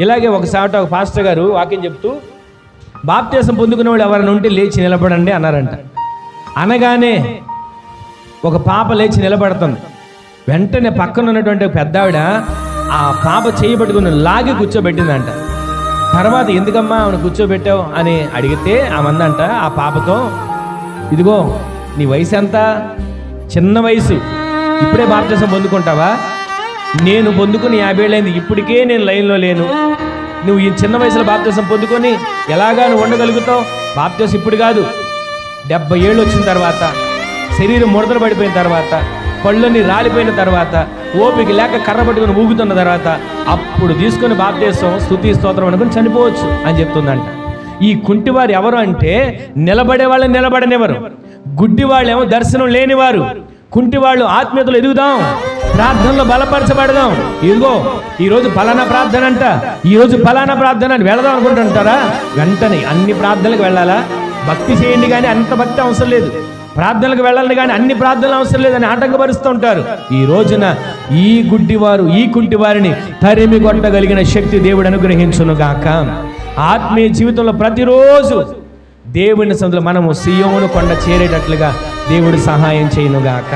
ఇలాగే ఒకసారి ఒక పాస్టర్ గారు వాక్యం చెప్తూ బాప్తీసం పొందుకునే వాళ్ళు ఎవరైనా ఉంటే లేచి నిలబడండి అన్నారంట. అనగానే ఒక పాప లేచి నిలబడుతుంది. వెంటనే పక్కన ఉన్నటువంటి పెద్ద ఆవిడ ఆ పాప చేయబట్టుకుని లాగి కూర్చోబెట్టిందంట. తర్వాత ఎందుకమ్మా ఆమెను కూర్చోబెట్టావు? అని అడిగితే ఆమె అందంట ఆ పాపతో ఇదిగో నీ వయసు ఎంత చిన్న వయసు. ఇప్పుడే బాప్తీసం పొందుకుంటావా? నేను పొందుకుని యాభేళ్ళైంది. ఇప్పటికే నేను లైన్లో లేను. నువ్వు ఈ చిన్న వయసులో బాప్తీసం పొందుకొని ఎలాగా నువ్వు ఉండగలుగుతావు? బాప్త్యసం ఇప్పుడు కాదు. డెబ్బై ఏళ్ళు వచ్చిన తర్వాత శరీరం ముడతలు పడిపోయిన తర్వాత పళ్ళని రాలిపోయిన తర్వాత ఓపిక లేక కర్ర పట్టుకుని ఊగుతున్న తర్వాత అప్పుడు తీసుకొని బాప్తీసం స్థుతి స్తోత్రం అనుకుని చనిపోవచ్చు అని చెప్తుందంట. ఈ కుంటివారు ఎవరు అంటే నిలబడే వాళ్ళని నిలబడనివ్వరు. గుడ్డి వాళ్ళేమో దర్శనం లేనివారు. కుంటి వాళ్ళు ఆత్మీయతలు ఎదుగుదాం. ప్రార్థనలో బలపరచబడదాం. ఇదిగో ఈరోజు ఫలానా ప్రార్థన అంట ఈరోజు ఫలానా ప్రార్థన అని వెళదాం అనుకుంటుంటారా? వెంటనే అన్ని ప్రార్థనలకు వెళ్ళాలా? భక్తి చేయండి కానీ అంత భక్తి అవసరం లేదు. ప్రార్థనలకు వెళ్ళాలని కానీ అన్ని ప్రార్థనలు అవసరం లేదని ఆటంకపరుస్తూ ఉంటారు. ఈ రోజున ఈ గుడ్డివారు ఈ కుంటివారిని తరిమి కొట్టగలిగిన శక్తి దేవుడు అనుగ్రహించును గాక. ఆత్మీయ జీవితంలో ప్రతిరోజు దేవుని సందులో మనము సియోను కొండ చేరేటట్లుగా దేవుడు సహాయం చేయనుగాక